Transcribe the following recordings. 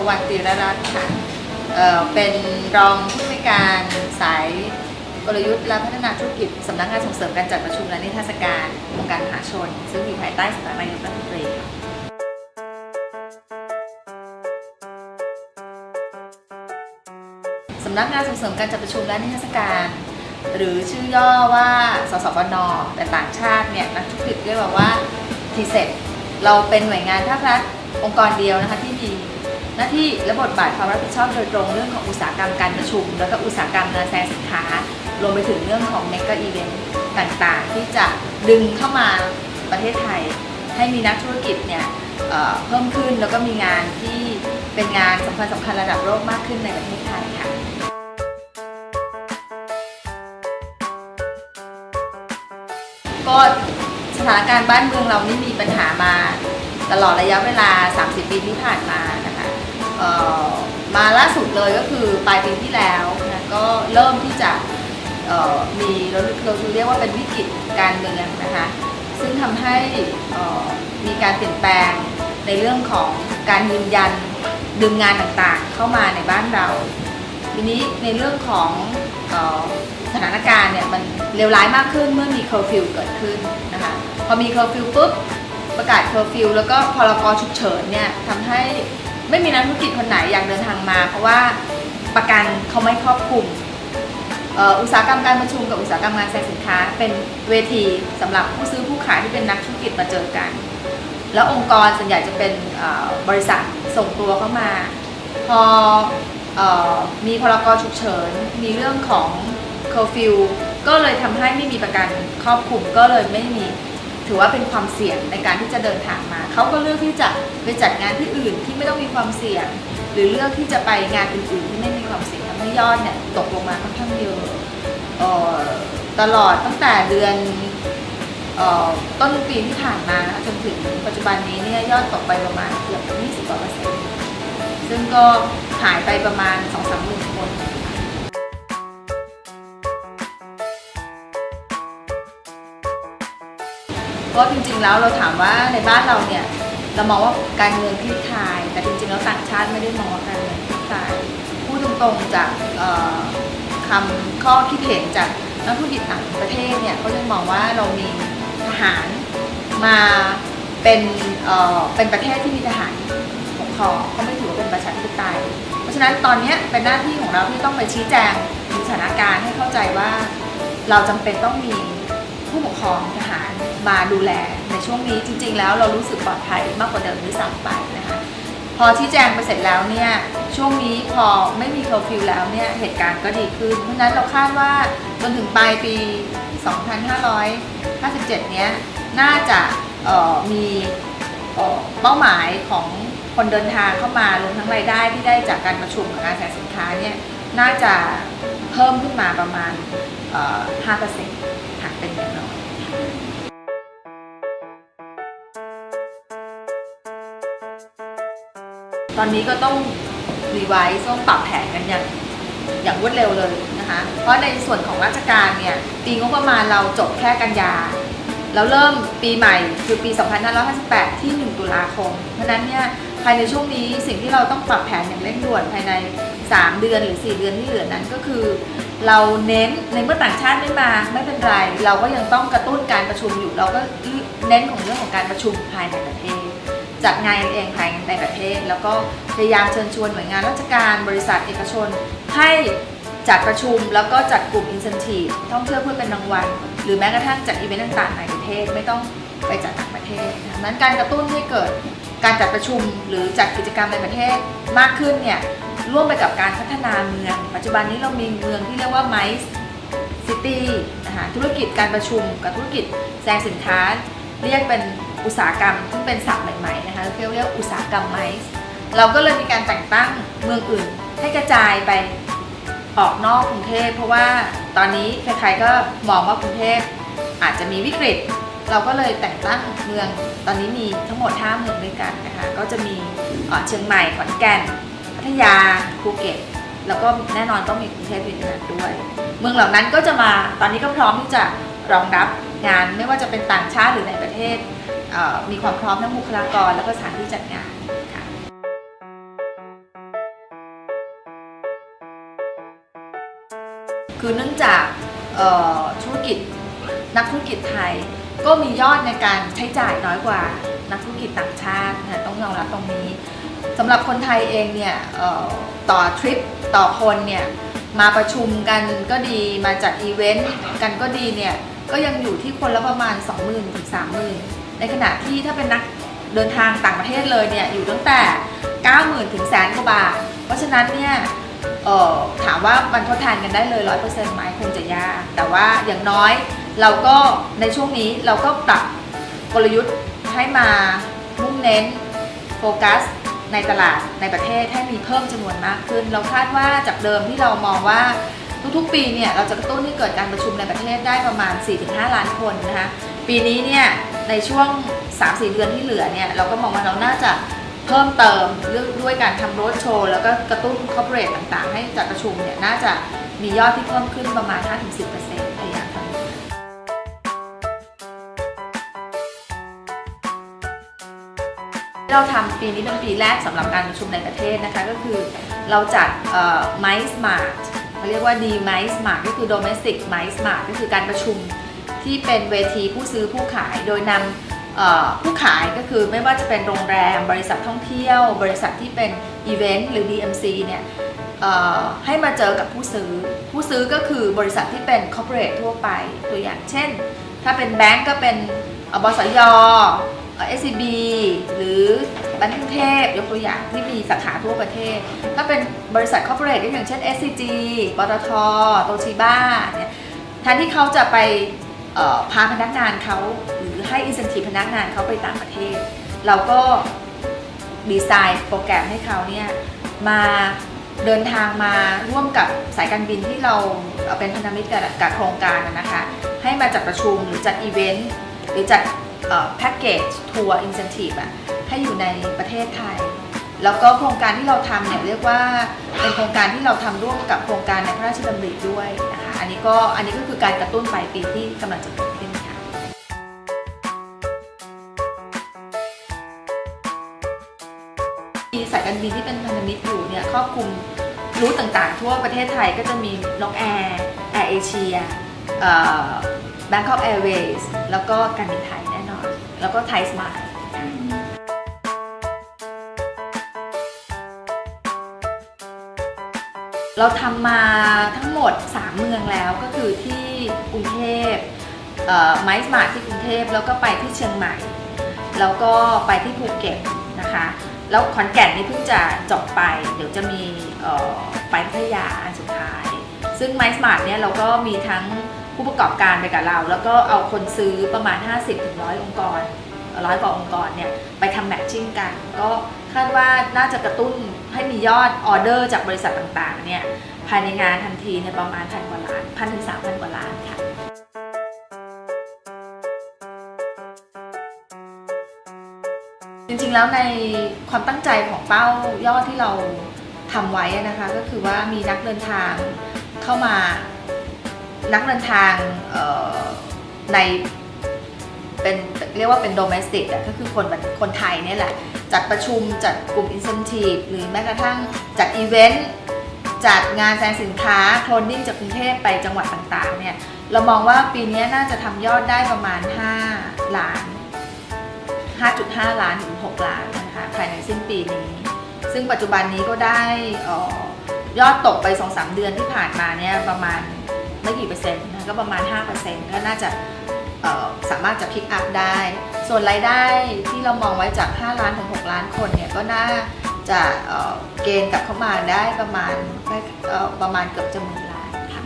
สวัสดีร้านค่ะเเป็นรองผู้อำนวยการสายกลยุทธ์และพัฒนาธุรกิจสำนักงานส่งเสริมการจัดประชุมและนิทรรศการองค์การมหาชน ซึ่งอยู่ภายใต้สำนักนายกรัฐมนตรีค่ะ สำนักงานส่งเสริมการจัดประชุมและนิทรรศการ หรือชื่อย่อว่า สสปน แต่ต่างชาติเนี่ยนักธุรกิจเรียกว่าว่าทีเซเราเป็นหน่วยงานภาครัฐองค์กรเดียวนะคะที่มี หน้าที่และบทบาทความรับผิดชอบโดยตรงเรื่องของอุตสาหกรรมการประชุม แล้วก็อุตสาหกรรมงานแสดงสินค้ารวมไปถึงเรื่องของเมกะอีเวนต์ต่างๆ ที่จะดึงเข้ามาประเทศไทย ให้มีนักธุรกิจเนี่ยเเพิ่มขึ้นแล้วก็มีงานที่เป็นงานสำคัญสำคัญระดับโลกมากขึ้นในประเทศไทยค่ะก็สถานการณ์บ้านเมืองเรานี่มีปัญหามาตลอดระยะเวลา 30 ปีที่ผ่านมา มาล่าสุดเลยก็คือปลายปีที่แล้วนะก็เริ่มที่จะมีเราเราเรียกว่าเป็นวิกฤตการเมืองนะคะซึ่งทำให้มีการเปลี่ยนแปลงในเรื่องของการยืนยันดึงงานต่างๆ เข้ามาในบ้านเรา ทีนี้ในเรื่องของสถานการณ์เนี่ยมันเลวร้ายมากขึ้นเมื่อมีเคอร์ฟิวเกิดขึ้นนะคะพอมีเคอร์ฟิวปุ๊บประกาศเคอร์ฟิวแล้วก็พรกฉุกเฉินเนี่ยทำให้ ไม่มีนักธุรกิจคนไหนอยากเดินทางมา เพราะว่าประกันเขาไม่ครอบคลุมเอ่ออุตสาหกรรมการประชุมกับอุตสาหกรรมงานแสดงสินค้า เป็นเวทีสำหรับผู้ซื้อผู้ขายที่เป็นนักธุรกิจมาเจอกัน แล้วองค์กรส่วนใหญ่จะเป็นเอ่อบริษัทส่งตัวเข้ามา พอเออมีพรกฉุกเฉิน มีเรื่องของเคอร์ฟิวก็เลยทำให้ไม่มีประกันครอบคลุมก็เลยไม่มี ถือว่าเป็นความเสี่ยงในการที่จะเดินทางมา เขาก็เลือกที่จะไปจัดงานที่อื่นที่ไม่ต้องมีความเสี่ยง หรือเลือกที่จะไปงานอื่นๆที่ไม่มีความเสี่ยงทำให้ยอดเนี่ยตกลงมาค่อนข้างเยอะตลอดตั้งแต่เดือนต้นปีที่ผ่านมาจนถึงปัจจุบันนี้เนี่ยยอดตกไปประมาณเกือบ20กว่อร์เซ็นต์ซึ่งก็หายไปประมาณ2อสามหมื่นคน เพราะจริงๆแล้วเราถามว่าในบ้านเราเนี่ยเรามองว่าการเมืองคลี่คลาย แต่จริงๆแล้วต่างชาติไม่ได้มองว่าการเมืองคลี่คลายพูดตรงๆจากคำข้อคิดเห็นจากนักธุรกิจต่างประเทศเนี่ยเขายังมองว่าเรามีทหารมาเป็นเอ่อเป็นประเทศที่มีทหารปกครองเขาไม่ถือว่าเป็นประชาธิปไตยเพราะฉะนั้นตอนนี้เป็นหน้าที่ของเราที่ต้องไปชี้แจงสถานการณ์ให้เข้าใจว่า เราจำเป็นต้องมีผู้ปกครองทหาร มาดูแลในช่วงนี้จริง ๆ แล้วเรารู้สึกปลอดภัยมากกว่าเดิมด้วยซ้ำไปนะคะพอชี้แจงไปเสร็จแล้วเนี่ยช่วงนี้พอไม่มีเคอร์ฟิวแล้วเนี่ยเหตุการณ์ก็ดีขึ้น เพราะฉะนั้นเราคาดว่าจนถึงปลายปี 2557 เนี้ยน่าจะมีเป้าหมายของคนเดินทางเข้ามารวมทั้งรายได้ที่ได้จากการประชุมกับการแสดงสินค้าเนี่ยน่าจะเพิ่มขึ้นมาประมาณ5%ค่ะเป็นอย่าง ตอนนี้ก็ต้องรีไวซ์ต้องปรับแผนกันอย่างอย่างรวดเร็วเลยนะคะ เพราะในส่วนของราชการเนี่ยปีงบประมาณเราจบแค่กันยา แล้วเริ่มปีใหม่คือปี 2558 ที่ 1 ตุลาคม เพราะฉะนั้นเนี่ยภายในช่วงนี้สิ่งที่เราต้องปรับแผนอย่างเร่งด่วนภายใน 3 เดือนหรือ 4 เดือนที่เหลือนั้นก็คือ เราเน้นในเมื่อต่างชาติไม่มาไม่เป็นไร เราก็ยังต้องกระตุ้นการประชุมอยู่ เราก็เน้นของเรื่องของการประชุมภายในประเทศ จัดงานเองภายในประเทศ แล้วก็พยายามเชิญชวนหน่วยงานราชการบริษัทเอกชน ให้จัดประชุมแล้วก็จัดกลุ่ม incentive ท่องเที่ยวเพื่อเป็นรางวัล หรือแม้กระทั่งจัดอีเวนต์ต่างๆในประเทศไม่ต้องไปจัดต่างประเทศดังนั้นการกระตุ้นให้เกิดการจัดประชุมหรือจัดกิจกรรมในประเทศมากขึ้นเนี่ยร่วมไปกับการพัฒนาเมือง ปัจจุบันนี้เรามีเมืองที่เรียกว่า MICE ซิตี้นะคะธุรกิจการประชุมกับธุรกิจแสดงสินค้าเรียกเป็น อุตสาหกรรมซึ่งเป็นศัพท์ใหม่ๆนะคะเรียกเรียกอุตสาหกรรมไมซ์เราก็เลยมีการแต่งตั้งเมืองอื่น ให้กระจายไปออกนอกกรุงเทพเพราะว่าตอนนี้ใครๆก็มองว่ากรุงเทพอาจจะมีวิกฤต เราก็เลยแต่งตั้งเมืองตอนนี้มีทั้งหมด 5 เมืองด้วยกันนะคะก็จะมีเชียงใหม่ขอนแก่นพัทยาภูเก็ตแล้วก็แน่นอนต้องมีกรุงเทพอยู่ในนั้นด้วย เมืองเหล่านั้นก็จะมาตอนนี้ก็พร้อมที่จะรองรับงานไม่ว่าจะเป็นต่างชาติหรือในประเทศ มีความพร้อมทั้งบุคลากร แล้วก็สถานที่จัดงานค่ะคือเนื่องจากธุรกิจนักธุรกิจไทย ก็มียอดในการใช้จ่ายน้อยกว่านักธุรกิจต่างชาตินะต้องยอมรับตรงนี้สำหรับคนไทยเองเนี่ยต่อทริปต่อคนเนี่ยมาประชุมกันก็ดีมาจัดอีเวนต์กันก็ดีเนี่ยก็ยังอยู่ที่คนละประมาณ 20,000ถึง30,000 ในขณะที่ถ้าเป็นนักเดินทางต่างประเทศเลยเนี่ยอยู่ตั้งแต่ 90,000ถึงแสนกว่าบาท เพราะฉะนั้นเนี่ยถามว่ามันทดแทนกันได้เลย 100%ไหมคงจะยาก แต่ว่าอย่างน้อยเราก็ในช่วงนี้เราก็ปรับกลยุทธ์ให้มามุ่งเน้นโฟกัสในตลาดในประเทศให้มีเพิ่มจำนวนมากขึ้น เราคาดว่าจากเดิมที่เรามองว่าทุกๆ ปีเนี่ยเราจะกระตุ้นให้เกิดการประชุมในประเทศได้ประมาณ 4-5 ล้านคนนะคะ ปีนี้เนี่ยในช่วง 3-4 เดือนที่เหลือเนี่ยเราก็มองว่าเราน่าจะเพิ่มเติมเรื่องด้วยการทำโรดโชว์ แล้วก็กระตุ้นคอร์เปอเรทต่างๆ ให้จัดประชุมเนี่ยน่าจะมียอดที่เพิ่มขึ้นประมาณ 5-10%พยายามทำเราทำปีนี้เป็นปีแรกสำหรับการประชุมในประเทศนะคะ ก็คือเราจัดไมซ์มาร์ทเขาเรียกว่า D Mice Smart ก็คือ Domestic Mice Smart ก็คือการประชุม ที่เป็นเวทีผู้ซื้อผู้ขายโดยนำผู้ขายก็คือไม่ว่าจะเป็นโรงแรม บริษัทท่องเที่ยว บริษัทที่เป็นอีเวนต์หรือ DMC เนี่ยเอ่อให้มาเจอกับผู้ซื้อ ผู้ซื้อก็คือบริษัทที่เป็น corporate ทั่วไปตัวอย่างเช่น ถ้าเป็นแบงก์ก็เป็นออบสยเอ่อ SCB หรือบันกรุงเทพยกตัวอย่างที่มีสาขาทั่วประเทศ ถ้าเป็นบริษัทคอร์ปอเรทก็อย่างเช่น SCG ปตทโตชิบ้าเนี่ยแทนที่เขาจะไป พาพนักงานเขาหรือให้อิน e n น i v e พนักงานเขาไปต่างประเทศ เราก็ดีไซน์โปรแกรมให้เขาเนี่ยมาเดินทางมาร่วมกับสายการบินที่เราเอ่อเป็นพันธมิตรกับกับโครงการนะนะคะ ให้มาจัดประชุมหรือจัดอีเวนต์หรือจัดแพ็กเกจทัวร์อินเซนティブอะให้อยู่ในประเทศไทย แล้วก็โครงการที่เราทำเนี่ยเรียกว่าเป็นโครงการที่เราทำร่วมกับโครงการในพระราชดำริด้วยนะคะอันนี้ก็อันนี้ก็คือการกระตุ้นปลายปีที่กำลังจะเกิดขึ้นค่ะ มีสายการบินที่เป็นพันธมิตรอยู่เนี่ยครอบคลุมรูทต่างๆ ทั่วประเทศไทยก็จะมีนกแอร์แอร์เอเชียแบงคอกแอร์เวย์แล้วก็การบินไทยแน่นอน แล้วก็ไทยสมาย เราทำมาทั้งหมด 3 เมืองแล้วก็คือที่กรุงเทพไมซ์มาร์ทที่กรุงเทพแล้วก็ไปที่เชียงใหม่ แล้วก็ไปที่ภูเก็ตนะคะ แล้วขอนแก่นนี่เพิ่งจะจบไป เดี๋ยวจะมีไปพัทยาอันสุดท้าย ซึ่ง m y Smart เนี่ยเราก็มีทั้งผู้ประกอบการไปกับเรา แล้วก็เอาคนซื้อประมาณ 50-100 องค์กรร้อยกว่าองค์กรเนี่ยไปทำแมทชิ่งกันก็าดว่าน่าจะกระตุ้นให้มียอดออเดอร์จากบริษัทต่างๆเนี่ยภายในงานทันทีในประมาณพันกว่าล้านพันถึงสามพันกว่าล้านค่ะจริงๆแล้วในความตั้งใจของเป้ายอดที่เราทำไว้นะคะ ก็คือว่ามีนักเดินทางเข้ามานักเดินทางในเป็นเรียกว่าเป็น domestic อะก็คือคนคนไทยนี่แหละ จัดประชุมจัดกลุ่ม incentive หรือแม้กระทั่งจัดอีเวนต์จัดงานแสดงสินค้าโคลนนิ่งจากกรุงเทพไปจังหวัดต่างๆเนี่ยเรามองว่าปีนี้น่าจะทำยอดได้ประมาณ 5 ล้าน 5.5 ล้านถึง 6 ล้านนะคะภายในสิ้นปีนี้ ซึ่งปัจจุบันนี้ก็ได้ออยอดตกไป 2-3 เดือนที่ผ่านมาเนี่ยประมาณไม่กี่เปอร์เซ็นต์นะก็ประมาณ 5%ก็น่าจะ สามารถจะพิกอัพได้ ส่วนรายได้ที่เรามองไว้จาก 5 ล้านถึง 6 ล้านคนเนี่ยก็น่าจะเเกณฑ์กลับเข้ามาได้ประมาณประมาณเกือบจะหมื่นล้านค่ะ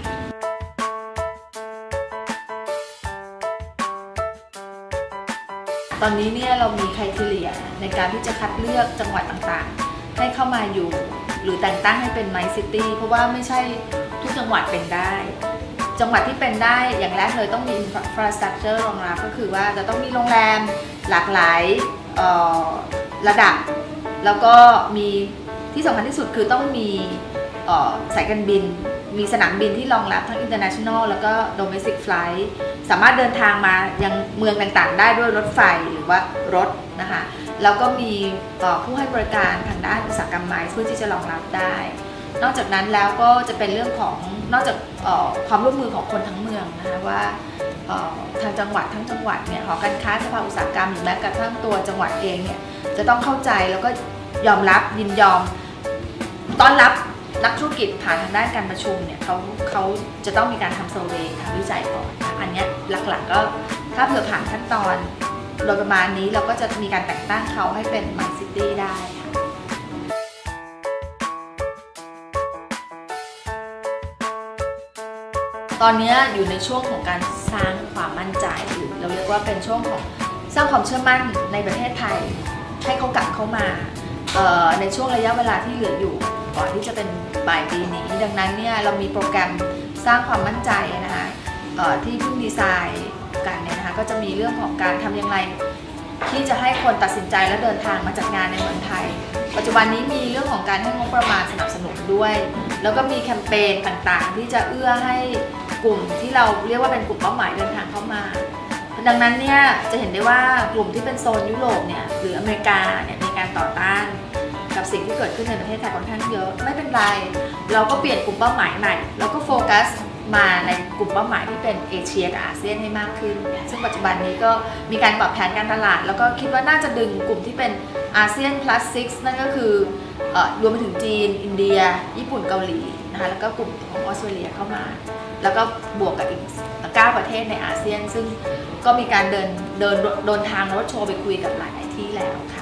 ตอนนี้เนี่ยเรามีคุณทีเลียในการที่จะคัดเลือกจังหวัดต่างๆ ให้เข้ามาอยู่ หรือแต่งตั้งให้เป็นไมซิตี้เพราะว่าไม่ใช่ทุกจังหวัดเป็นได้ จังหวัดที่เป็นได้อย่างแรกเลยต้องมี infrastructure รองรับก็คือว่าจะต้องมีโรงแรมหลากหลายระดับ แล้วก็มีที่สำคัญที่สุดคือต้องมีสายการบิน มีสนามบินที่รองรับทั้ง international แล้วก็ domestic flight สามารถเดินทางมายังเมืองต่างๆ ได้ด้วยรถไฟหรือว่ารถนะคะ แล้วก็มีผู้ให้บริการทางด้านอุตสาหกรรมไม้เพื่อที่จะรองรับได้ นอกจากนั้นแล้วก็จะเป็นเรื่องของ นอกจากความร่วมมือของคนทั้งเมืองนะคะว่าทางจังหวัดทั้งจังหวัดเนี่ยหอการค้าสภาอุตสาหกรรมหรือแม้กระทั่งตัวจังหวัดเองเนี่ยจะต้องเข้าใจแล้วก็ยอมรับยินยอมต้อนรับนักธุรกิจผ่านทางด้านการประชุมเนี่ยเขาเขาจะต้องมีการทำเซเวย์ทำวิจัยก่อนอันนี้หลักๆก็ถ้าเผื่อผ่านขั้นตอนโดยประมาณนี้เราก็จะมีการแต่งตั้งเขาให้เป็น My City ได้ ตอนนี้อยู่ในช่วงของการสร้างความมั่นใจหรือเราเรียกว่าเป็นช่วงของสร้างความเชื่อมั่นในประเทศไทย ให้เขากลับเข้ามาในช่วงระยะเวลาที่เหลืออยู่ก่อนที่จะเป็นปลายปีนี้ ดังนั้นเนี่ยเรามีโปรแกรมสร้างความมั่นใจนะคะที่เพิ่งดีไซน์กันเนี่ยนะคะก็จะมีเรื่องของการทำอย่างไรที่จะให้คนตัดสินใจและเดินทางมาจัดงานในเมืองไทย ปัจจุบันนี้มีเรื่องของการให้งบประมาณสนับสนุนด้วย แล้วก็มีแคมเปญต่างๆ ที่จะเอื้อให้กลุ่มที่เราเรียกว่าเป็นกลุ่มเป้าหมายเดินทางเข้ามา ดังนั้นเนี่ยจะเห็นได้ว่ากลุ่มที่เป็นโซนยุโรปเนี่ยหรืออเมริกาเนี่ยมีการต่อต้านกับสิ่งที่เกิดขึ้นในประเทศไทยค่อนข้างเยอะไม่เป็นไร เราก็เปลี่ยนกลุ่มเป้าหมายใหม่แล้วก็โฟกัส มาในกลุ่มเป้าหมายที่เป็นเอเชียกับอาเซียนให้มากขึ้น ซึ่งปัจจุบันนี้ก็มีการปรับแผนการตลาด แล้วก็คิดว่าน่าจะดึงกลุ่มที่เป็นอาเซียน plus six นั่นก็คืออรวมไปถึงจีน อินเดีย ญี่ปุ่นเกาหลีนะคะแล้วก็กลุ่มของออสเตรเลียเข้ามา แล้วก็บวกกับอีก9ประเทศในอาเซียน ซึ่งก็มีการเดินเดินเดินทางรถโชว์ไปคุยกับหลายที่แล้วค่ะ